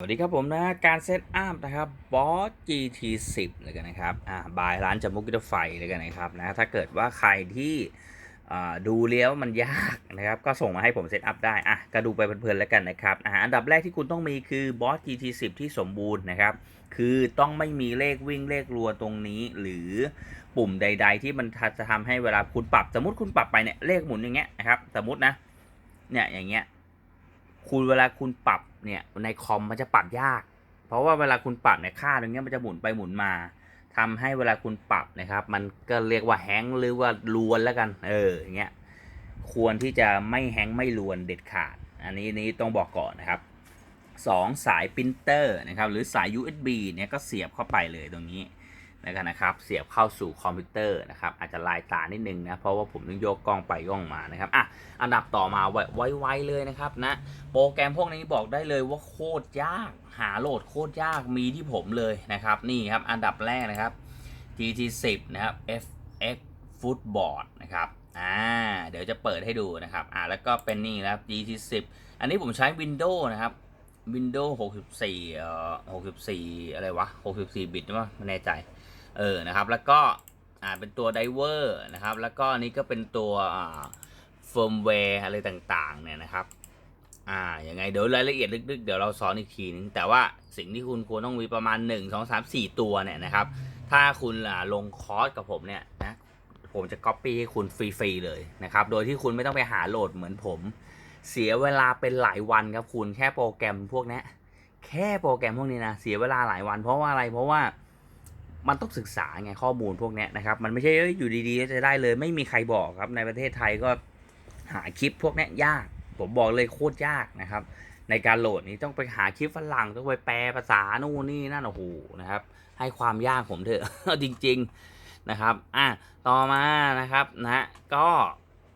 สวัสดีครับผมนะการเซตอัพนะครับบอส GT10 เลยกันนะครับอ่าบายร้านจมุกกิตไฟเลยกันนะครับนะถ้าเกิดว่าใครที่อ่าดูเลี้ยวมันยากนะครับก็ส่งมาให้ผมเซตอัพได้อะก็ดูไปเพลินๆแล้วกันนะครับอ่าอันดับแรกที่คุณต้องมีคือบอส GT10 ที่สมบูรณ์นะครับคือต้องไม่มีเลขวิ่งเลขรัวตรงนี้ หรือปุ่มใด ๆ ที่มันจะทำให้เวลาคุณปรับสมมติคุณปรับไปเนี่ยเลขหมุนอย่างเงี้ยนะครับสมมตินะเนี่ยอย่างเงี้ยคุณเวลาคุณปรับ เนี่ยในคอมมันจะปรับยาก เพราะว่าเวลาคุณปรับเนี่ยค่าตรงนี้มันจะหมุนไปหมุนมาทำให้เวลาคุณปรับนะครับ มันก็เรียกว่าแฮงหรือว่าลวนแล้วกัน เอออย่างเงี้ยควรที่จะไม่แฮงไม่ลวนเด็ดขาด อันนี้นี้ต้องบอกก่อนนะครับสองสายปรินเตอร์นะครับหรือสาย USB เนี่ยก็เสียบเข้าไปเลยตรงนี้ นะครับนะครับ เสียบเข้าสู่คอมพิวเตอร์นะครับ อาจจะลายตานิดนึงนะ เพราะว่าผมต้องโยกกล้องไปกล้องมานะครับ อะ อันดับต่อมาไวๆเลยนะครับนะ โปรแกรมพวกนี้บอกได้เลยว่าโคตรยาก หาโหลดโคตรยาก มีที่ผมเลยนะครับ นี่ครับ อันดับแรกนะครับ GT10 นะครับ FX Footboard นะครับอ่าเดี๋ยวจะเปิดให้ดูนะครับ อ่าแล้วก็เป็นนี่นะครับ GT10 อันนี้ผมใช้ Windows นะครับ Windows 64เอ่อ64 อะไรวะ 64 บิตว่าไม่แน่ใจ เออนะครับแล้วก็อ่าเป็นตัว Diver นะครับแล้วก็อันนี้ก็เป็นตัวอ่าเฟิร์มแวร์อะไรต่างๆเนี่ยนะครับอ่ายังไงเดี๋ยวรายละเอียดลึกๆ เดี๋ยวเราสอนอีกทีนึงแต่ว่าสิ่งที่คุณควรต้องมีประมาณ 1 2 3 4 ตัวเนี่ยนะครับถ้าคุณอ่าลงคอร์สกับผมเนี่ยนะผมจะก๊อปปี้ให้คุณฟรีๆเลยนะครับโดยที่คุณไม่ต้องไปหาโหลดเหมือนผมเสียเวลาเป็นหลายวันครับคุณแค่โปรแกรมพวกนี้แค่โปรแกรมพวกนี้นะเสียเวลาหลายวันเพราะว่าอะไรเพราะว่า มันต้องศึกษาไงข้อมูลพวกนี้นะครับ มันไม่ใช่อยู่ดีๆก็จะได้เลย ไม่มีใครบอกครับ ในประเทศไทยก็หาคลิปพวกนี้ยยาก ผมบอกเลยโคตรยากนะครับ ในการโหลดนี้ต้องไปหาคลิปฝรั่งต้องไปแปลภาษานู่นนี่นั่นโอ้โหนะครับ ให้ความยากผมเถอะจริง ๆนะครับ อะต่อมานะครับนะก็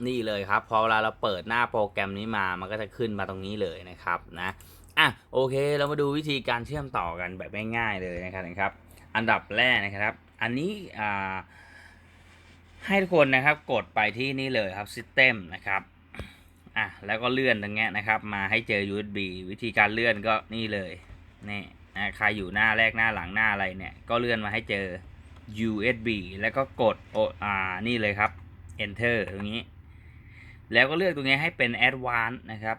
นี่เลยครับ พอเวลาเราเปิดหน้าโปรแกรมนี้มามันก็จะขึ้นมาตรงนี้เลยนะครับนะอะโอเค เรามาดูวิธีการเชื่อมต่อกันแบบง่ายๆเลยนะครับนะครับ อันดับแรกนะครับ อันนี้ให้ทุกคนนะครับกดไปที่นี่เลยครับ System นะครับอะแล้วก็เลื่อนตรงเนี้ยนะครับ มาให้เจอ USB วิธีการเลื่อนก็นี่เลยนี่นะใครอยู่หน้าแรกหน้าหลังหน้าอะไรเนี่ยก็เลื่อนมาให้เจอ USB แล้วก็กดโออ่านี่เลยครับ Enter ตรงนี้ แล้วก็เลือกตรงนี้ให้เป็น Advanced นะครับ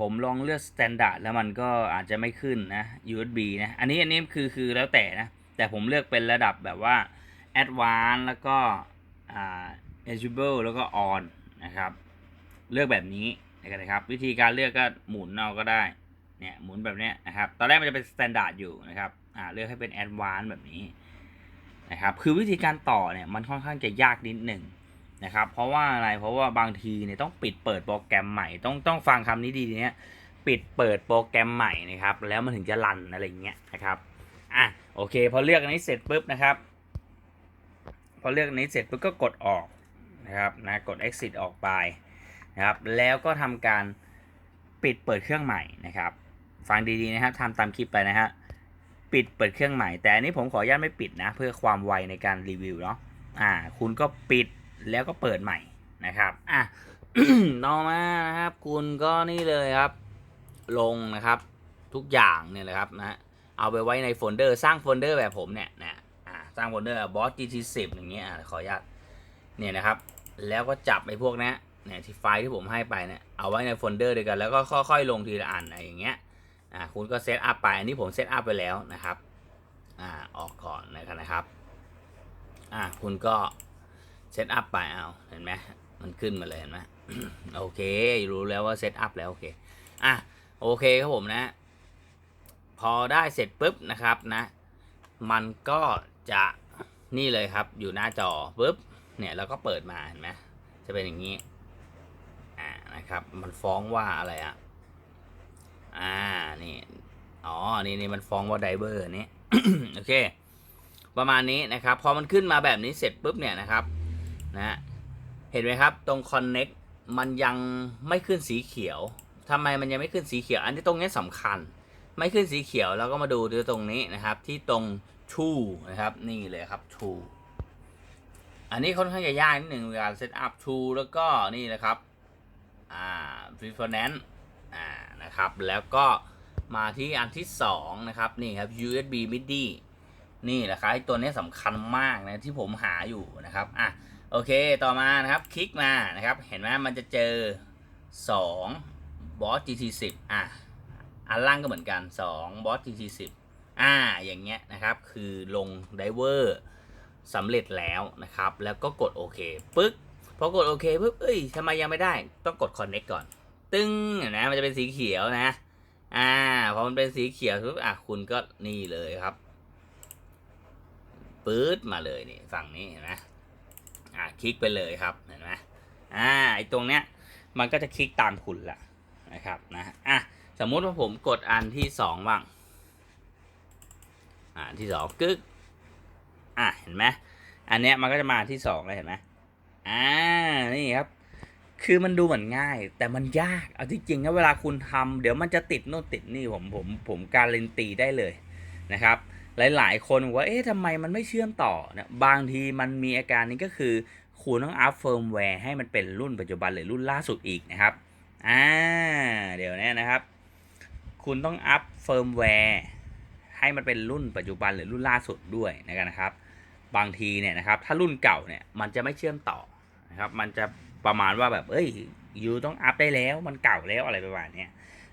ผมลองเลือก Standard แล้วมันก็อาจจะไม่ขึ้นนะ USB นะ อันนี้อันนี้คือคือแล้วแต่นะ แต่ผมเลือกเป็นระดับแบบว่า Advanced แล้วก็อ่า eligible แล้วก็ on นะครับ เลือกแบบนี้นะครับ วิธีการเลือกก็หมุนเอาก็ได้ เนี่ยหมุนแบบนี้นะครับ ตอนแรกมันจะเป็น standard อยู่นะครับ อ่าเลือกให้เป็น advanced แบบนี้นะครับ คือวิธีการต่อเนี่ยมันค่อนข้างจะยากนิดหนึ่งนะครับ เพราะว่าอะไร เพราะว่าบางทีเนี่ยต้องปิดเปิดโปรแกรมใหม่ ต้องต้องฟังคำนี้ดีเนี่ยปิดเปิดโปรแกรมใหม่นะครับ แล้วมันถึงจะรันอะไรเงี้ยนะครับ อะโอเค พอเลือกอันนี้เสร็จปุ๊บนะครับ พอเลือกอันนี้เสร็จปุ๊บก็กดออกนะครับนะกด exit ออกไปนะครับ แล้วก็ทำการปิดเปิดเครื่องใหม่นะครับ ฟังดีๆนะครับทำตามคลิปไปนะฮะปิดเปิดเครื่องใหม่ แต่อันนี้ผมขออนุญาตไม่ปิดนะ เพื่อความไวในการรีวิวเนาะอ่า คุณก็ปิดแล้วก็เปิดใหม่นะครับอะต่อมานะครับ คุณก็นี่เลยครับ ลงนะครับ ทุกอย่างเนี่ยเลยครับนะ เอาไปไว้ในโฟลเดอร์สร้างโฟลเดอร์แบบผมเนี่ยนะสร้างโฟลเดอร์บอส GT10 อย่างเงี้ยขออนุญาตเนี่ยนะครับ แล้วก็จับไอ้พวกนี้เนี่ยที่ไฟล์ที่ผมให้ไปเนี่ยเอาไว้ในโฟลเดอร์ด้วยกันแล้วก็ค่อยๆ ลงทีละอันอะไรอย่างเงี้ยอ่าคุณก็เซตอัพไปอันนี้ผมเซตอัพไปแล้วนะครับอ่าออกก่อนนะครับอ่าคุณก็เซตอัพไปเอาเห็นไหมมันขึ้นมาเลยเห็นไหมโอเค รู้แล้วว่าเซตอัพแล้วโอเคอะโอเคครับผมนะ พอได้เสร็จปุ๊บนะครับนะ มันก็จะนี่เลยครับ อยู่หน้าจอปุ๊บเนี่ยแล้วก็เปิดมาเห็นไหมจะเป็นอย่างนี้อ่านะครับ มันฟ้องว่าอะไรอะอ่านี่อ๋อนี่นี่มันฟ้องว่าไดเวอร์นี้โอเค ประมาณนี้นะครับ พอมันขึ้นมาแบบนี้เสร็จปุ๊บเนี่ยนะครับนะเห็นไหมครับตรง connect มันยังไม่ขึ้นสีเขียวทำไมมันยังไม่ขึ้นสีเขียว อันนี้ตรงนี้สำคัญ ไม่ขึ้นสีเขียวแล้วก็มาดูที่ตรงนี้นะครับ ที่ตรง to นะครับ นี่เลยครับ to อันนี้ค่อนข้างจะยากนิดหนึ่งเวลา set up to แล้วก็นี่นะครับอ่า preference อ่านะครับ แล้วก็มาที่อันที่สองนะครับนี่ครับ USB MIDI นี่แหละครับตัวนี้สำคัญมากนะที่ผมหาอยู่นะครับอะโอเคต่อมานะครับคลิกมานะครับ เห็นไหมมันจะเจอ2 Boss GT10 อะ อันล่างก็เหมือนกัน 2 Boss GT10 อ่า อย่างเงี้ยนะครับ คือลงไดเวอร์สำเร็จแล้วนะครับ แล้วก็กดโอเคปึ๊กพอกดโอเคปุ๊บเอ้ยทำไมยังไม่ได้ ต้องกด connect ก่อน ตึ้งเห็นไหมมันจะเป็นสีเขียวนะ อ่า พอมันเป็นสีเขียวปุ๊บอะคุณก็นี่เลยครับปื๊ดมาเลยนี่ฝั่งนี้เห็นไหมอ่าคลิกไปเลยครับเห็นไหมอ่าไอตรงเนี้ยมันก็จะคลิกตามคุณละนะครับนะอะ สมมุติว่าผมกดอันที่สองบ้างอ่าอันที่สองกึกอะเห็นไหมอันเนี้ยมันก็จะมาที่สองเลยเห็นไหมอ่านี่ครับ คือมันดูเหมือนง่าย แต่มันยากเอาที่จริงนะเวลาคุณทำเดี๋ยวมันจะติดโน่นติดนี่ผมผมผมการันตีได้เลยนะครับ หลาย ๆ คนบอกว่าเอ๊ะทำไมมันไม่เชื่อมต่อนะบางทีมันมีอาการนี้ก็คือคุณต้องอัพเฟิร์มแวร์ให้มันเป็นรุ่นปัจจุบันหรือรุ่นล่าสุดอีกนะครับอ่าเดี๋ยวนี้นะครับ คุณต้องอัพเฟิร์มแวร์ให้มันเป็นรุ่นปัจจุบันหรือรุ่นล่าสุดด้วยนะครับ บางทีเนี่ยนะครับถ้ารุ่นเก่าเนี่ยมันจะไม่เชื่อมต่อนะครับมันจะประมาณว่าแบบเอ้ยยูต้องอัพได้แล้วมันเก่าแล้วอะไรประมาณเนี้ย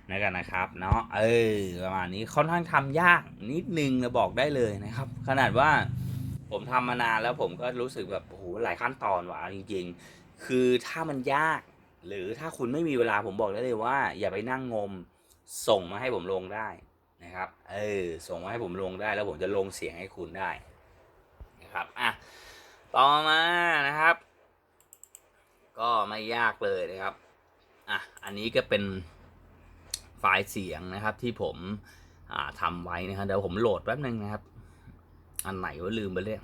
นะกันนะครับเนาะเออประมาณนี้ค่อนข้างทำยากนิดนึงนะบอกได้เลยนะครับ ขนาดว่าผมทำมานานแล้วผมก็รู้สึกแบบโอ้โหหลายขั้นตอนว่ะจริง ๆ คือถ้ามันยาก หรือถ้าคุณไม่มีเวลาผมบอกได้เลยว่า อย่าไปนั่งงม ส่งมาให้ผมลงได้นะครับ เออ ส่งมาให้ผมลงได้แล้วผมจะลงเสียงให้คุณได้นะครับ อะ ต่อมานะครับ ก็ไม่ยากเลยนะครับ อะ อันนี้ก็เป็นไฟล์เสียงนะครับที่ผมอ่าทำไว้นะครับเดี๋ยวผมโหลดแป๊บนึงนะครับ อันไหนว่าลืมไปเลย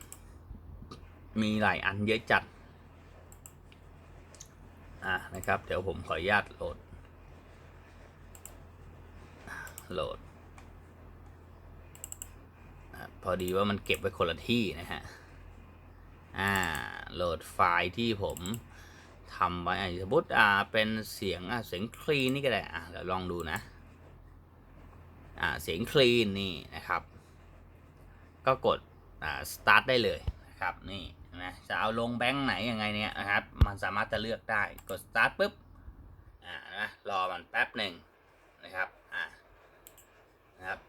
มีหลายอันเยอะจัด อะนะครับ เดี๋ยวผมขออนุญาตโหลด โหลดพอดีว่ามันเก็บไว้คนละที่นะฮะ อ่า โหลดไฟล์ที่ผมทำไว้สมมติอ่า เป็นเสียงอะเสียงคลีนนี่ก็ได้ อะเดี๋ยวลองดูนะ อ่า เสียงคลีนนี่นะครับ ก็กด อ่า start ได้เลยนะครับ นี่นะ จะเอาลงแบงค์ไหนยังไงเนี่ยนะครับ มันสามารถจะเลือกได้ กด start ปุ๊บ อ่า นะ รอมันแป๊บหนึ่งนะครับอ่านะครับ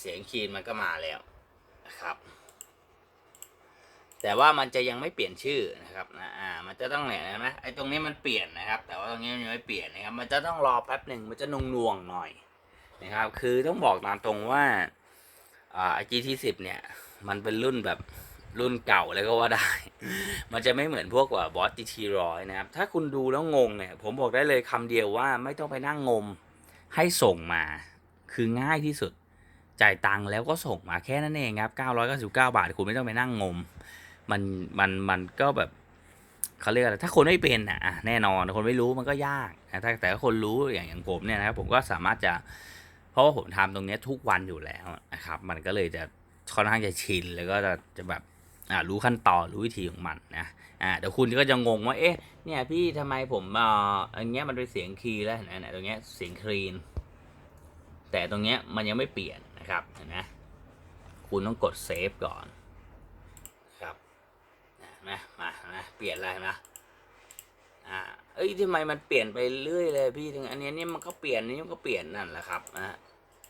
เสียง คลีนมันก็มาแล้วนะครับ แต่ว่ามันจะยังไม่เปลี่ยนชื่อนะครับนะอ่ามันจะต้องเนี่ยนะไอ้ตรงนี้มันเปลี่ยนนะครับ แต่ว่าตรงนี้มันยังไม่เปลี่ยนนะครับ มันจะต้องรอแป๊บหนึ่งมันจะนงนวงหน่อยนะครับ คือต้องบอกตามตรงว่าอ่า GT10 เนี่ยมันเป็นรุ่นแบบรุ่นเก่าเลยก็ว่าได้ มันจะไม่เหมือนพวกว่าบอส GT ร้อยนะครับ ถ้าคุณดูแล้วงงเนี่ย ผมบอกได้เลยคำเดียวว่าไม่ต้องไปนั่งงม ให้ส่งมา คือง่ายที่สุด จ่ายตังค์แล้วก็ส่งมาแค่นั้นเองครับ 999 บาท คุณไม่ต้องไปนั่งงม มันมันมันก็แบบเขาเรียกอะไรถ้าคนไม่เป็นอะแน่นอนคนไม่รู้มันก็ยากนะถ้าแต่ถ้าคนรู้อย่างอย่างผมเนี่ยนะครับผมก็สามารถจะเพราะว่าผมทำตรงนี้ทุกวันอยู่แล้วนะครับ มันก็เลยจะค่อนข้างจะชินแล้วก็จะจะแบบอ่ารู้ขั้นตอนรู้วิธีของมันนะอ่าเดี๋ยวคุณก็จะงงว่าเอ๊ะเนี่ยพี่ทำไมผมเอ่ออย่างเงี้ยมันเป็นเสียงคีย์แล้วเห็นไหนตรงเนี้ยเสียงคลีนแต่ตรงเนี้ยมันยังไม่เปลี่ยน นะครับเห็นไหมคุณต้องกดเซฟก่อนครับนะมานะเปลี่ยนอะไรนะอ่าเอ้ยทำไมมันเปลี่ยนไปเรื่อยเลยพี่ถึงอันเนี้ยนี่มันก็เปลี่ยนนี่มันก็เปลี่ยนนั่นแหละครับนะ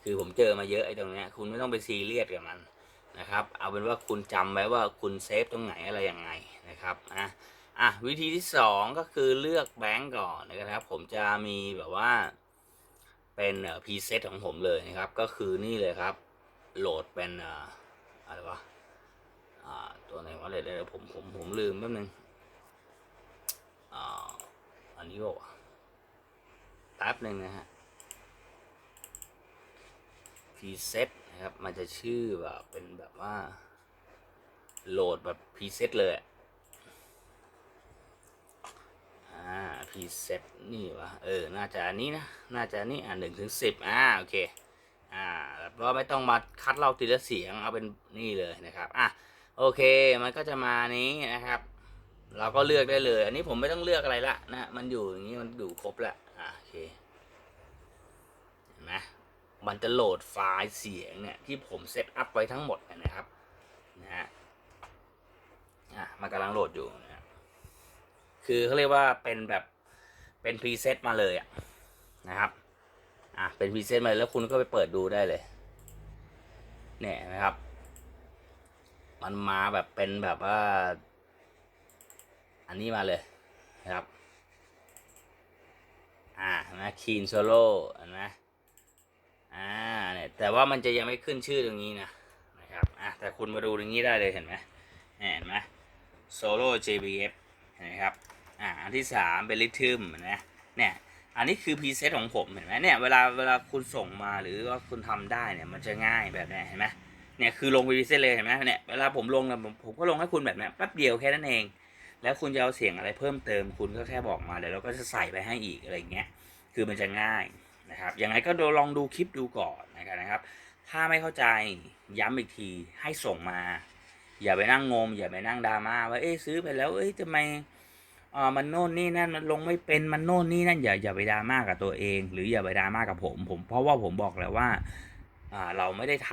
คือผมเจอมาเยอะไอ้ตรงเนี้ยคุณไม่ต้องไปซีเรียสกับมันนะครับ เอาเป็นว่าคุณจำไว้ว่าคุณเซฟตรงไหนอะไรยังไงนะครับนะอะวิธีที่สองก็คือเลือกแบงก์ก่อนนะครับ ผมจะมีแบบว่า เป็นพรีเซตของผมเลยนะครับ ก็คือนี่เลยครับ โหลดเป็นอะไรวะตัวไหนวะเดี๋ยวผมผมผมลืมแป๊บนึงอันนี้บอกว่าแป๊บหนึ่งนะฮะพรีเซตนะครับ มันจะชื่อแบบเป็นแบบว่า โหลดแบบพรีเซตเลย พีเซตนี่วะเออ น่าจะอันนี้นะ น่าจะอันนี้อ่าหนึ่งถึงสิบอ่าโอเค อ่าแบบว่าไม่ต้องมาคัดเราทีละเสียงเอาเป็นนี่เลยนะครับอะโอเคมันก็จะมานี้นะครับ เราก็เลือกได้เลย อันนี้ผมไม่ต้องเลือกอะไรละนะมันอยู่อย่างนี้มันอยู่ครบละอะโอเคเห็นไหมมันจะโหลดไฟล์เสียงเนี่ยที่ผมเซตอัพไว้ทั้งหมดนะครับนะฮะอะมันกำลังโหลดอยู่นะครับคือเขาเรียกว่าเป็นแบบ เป็นพรีเซตมาเลยอะนะครับ อะเป็นพรีเซตมาเลยแล้วคุณก็ไปเปิดดูได้เลย เนี่ยนะครับ มันมาแบบเป็นแบบว่า อันนี้มาเลยนะครับ อ่านะคีนโซโล่เห็นไหมอ่าเนี่ยแต่ว่ามันจะยังไม่ขึ้นชื่อตรงนี้นะนะครับอะแต่คุณมาดูตรงนี้ได้เลยเห็นไหมเนี่ยเห็นไหมโซโล่ JBF เห็นไหมครับ อ่าอันที่สามเป็นลิทึมเห็นไหมเนี่ยอันนี้คือพรีเซตของผมเห็นไหมเนี่ยเวลาเวลาคุณส่งมาหรือว่าคุณทำได้เนี่ยมันจะง่ายแบบนี้เห็นไหมเนี่ยคือลงพรีเซตเลยเห็นไหมเนี่ยเวลาผมลงเนี่ยผมผมก็ลงให้คุณแบบนี้แป๊บเดียวแค่นั้นเอง แล้วคุณจะเอาเสียงอะไรเพิ่มเติมคุณก็แค่บอกมาเดี๋ยวเราก็จะใส่ไปให้อีกอะไรเงี้ยคือมันจะง่ายนะครับยังไงก็ลองดูคลิปดูก่อนนะครับ ถ้าไม่เข้าใจย้ำอีกทีให้ส่งมา อย่าไปนั่งงม อย่าไปนั่งดราม่าว่าเอ๊ะซื้อไปแล้วเอ้ยทำไม อ่อมันโน่นนี่นั่นมันลงไม่เป็นมันโน่นนี่นั่นอย่าอย่าไปดราม่ากับตัวเอง หรืออย่าไปดราม่ากับผม ผม เพราะว่าผมบอกแล้วว่า อ่าเราไม่ได้ท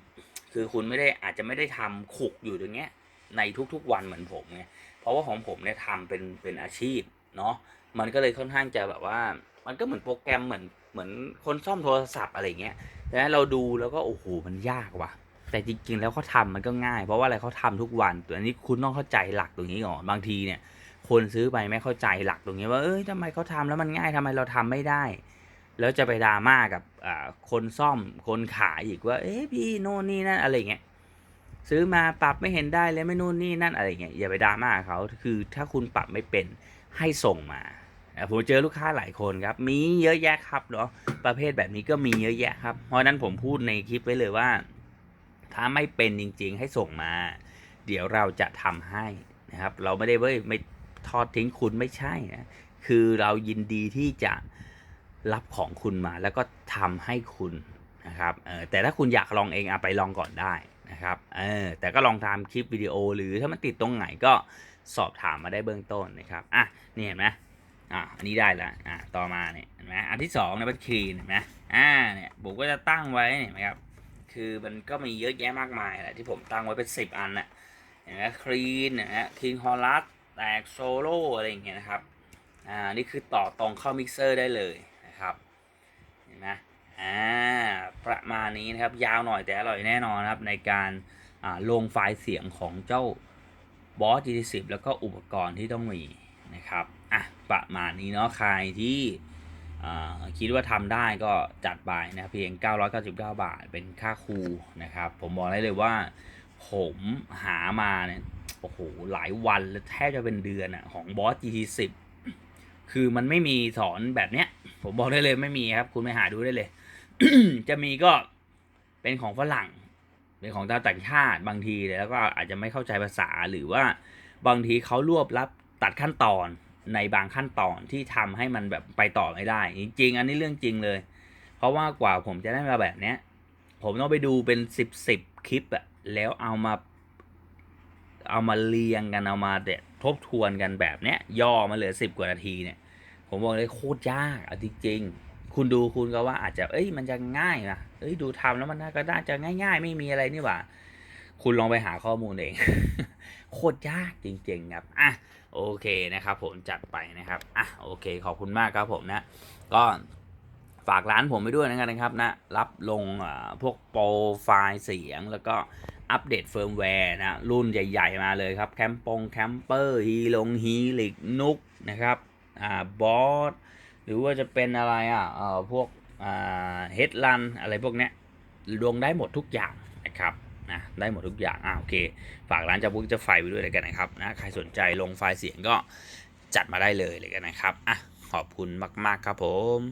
ำคือคุณไม่ได้อาจจะไม่ได้ทำขุกอยู่ตรงเนี้ย ในทุกๆวันเหมือนผมไงเพราะว่าของผมเนี่ยทำเป็นเป็นอาชีพเนาะมันก็เลยค่อนข้างจะแบบว่า มันก็เหมือนโปรแกรมเหมือนเหมือนคนซ่อมโทรศัพท์อะไรเงี้ยแต่เราดูแล้วก็โอ้โหมันยากว่ะแต่จริงๆแล้วเขาทำมันก็ง่าย เพราะว่าอะไรเขาทำทุกวัน ตัวนี้คุณต้องเข้าใจหลักตรงนี้ก่อนบางทีเนี่ย คนซื้อไปไม่เข้าใจหลักตรงนี้ว่าเอ้ยทำไมเขาทำแล้วมันง่ายทำไมเราทำไม่ได้ แล้วจะไปดราม่ากับคนซ่อมคนขายอีกว่า เอ๊ะพี่โน่นนี่นั่นอะไรเงี้ยซื้อมาปรับไม่เห็นได้เลยไม่นู่นนี่นั่นอะไรเงี้ยอย่าไปดราม่าเขาคือถ้าคุณปรับไม่เป็นให้ส่งมาผมเจอลูกค้าหลายคนครับ มีเยอะแยะครับเนาะประเภทแบบนี้ก็มีเยอะแยะครับ เพราะนั้นผมพูดในคลิปไว้เลยว่า ถ้าไม่เป็นจริง ๆ ให้ส่งมา เดี๋ยวเราจะทำให้นะครับ เราไม่ได้เว้ยไม่ ทอดทิ้งคุณไม่ใช่นะคือเรายินดีที่จะรับของคุณมาแล้วก็ทำให้คุณนะครับเออแต่ถ้าคุณอยากลองเองเอาไปลองก่อนได้นะครับเออแต่ก็ลองทำคลิปวิดีโอ หรือถ้ามันติดตรงไหนก็สอบถามมาได้เบื้องต้นนะครับอะนี่เห็นไหมอะอันนี้ได้ล้วอะต่อมาเนี่ยเห็นไหมอันที่สองเนี่ยเป็นคีนเห็นไหมอ่าเนี่ยผมก็จะตั้งไว้เนี่ยเห็นไหมครับคือมันก็มีเยอะแยะมากมายแหละที่ผมตั้งไว้เป็นสิบอันน่ะเห็นไหมคลีนนะฮะคลีนฮอลลัส แตกโซโล่อะไรอย่างเงี้ยนะครับ อ่า นี่คือต่อตรงเข้ามิกเซอร์ได้เลยนะครับ เห็นไหมอ่า ประมาณนี้นะครับ ยาวหน่อยแต่อร่อยแน่นอนครับ ในการอ่าลงไฟล์เสียงของเจ้า Boss GT10 แล้วก็อุปกรณ์ที่ต้องมีนะครับ อะ ประมาณนี้เนาะ ใครที่อ่าคิดว่าทำได้ก็จัดไปนะเพียง 999 บาทเป็นค่าครูนะครับ ผมบอกได้เลยว่าผมหามาเนี่ย โอ้โหหลายวันแล้วแทบจะเป็นเดือนอะของ Boss GT10 คือมันไม่มีสอนแบบเนี้ย ผมบอกได้เลยไม่มีครับ คุณไปหาดูได้เลย จะมีก็เป็นของฝรั่ง เป็นของชาวต่างชาติบางทีแล้วก็อาจจะไม่เข้าใจภาษาหรือว่าบางทีเขารวบรับตัดขั้นตอนในบางขั้นตอนที่ทำให้มันแบบไปต่อไม่ได้ จริง ๆ อันนี้เรื่องจริงเลย เพราะว่ากว่าผมจะได้มาแบบเนี้ย ผมต้องไปดูเป็นสิบสิบคลิปอะแล้วเอามา เอามาเรียงกันเอามาเด็ดทบทวนกันแบบเนี้ยย่อมาเหลือสิบกว่านาทีเนี่ย ผมบอกเลยโคตรยากอะจริงๆคุณดูคุณก็ว่าอาจจะเอ้ยมันจะง่ายนะเอ้ยดูทำแล้วมันน่าก็น่าจะง่าย ๆ ไม่มีอะไรนี่หว่า คุณลองไปหาข้อมูลเองโคตรยากจริงๆครับอะโอเคนะครับผมจัดไปนะครับอะโอเคขอบคุณมากครับผมนะ ก็ฝากร้านผมไปด้วยนะครับนะรับลงพวกโปรไฟล์เสียงแล้วก็ อัปเดตเฟิร์มแวร์นะรุ่นใหญ่ๆมาเลยครับแคมปงแคมเปอร์ฮีลงฮีลิกนุกนะครับอ่าบอสหรือว่าจะเป็นอะไรอะเอ่อพวกอ่าเฮดลันอะไรพวกเนี้ยลงได้หมดทุกอย่างนะครับนะได้หมดทุกอย่างอ่าโอเค ฝากร้านจะบุ๊กจะไฟไปด้วยเลยกันนะครับนะใครสนใจลงไฟล์เสียงก็จัดมาได้เลยเลยกันนะครับอะขอบคุณมาก ๆ ครับผม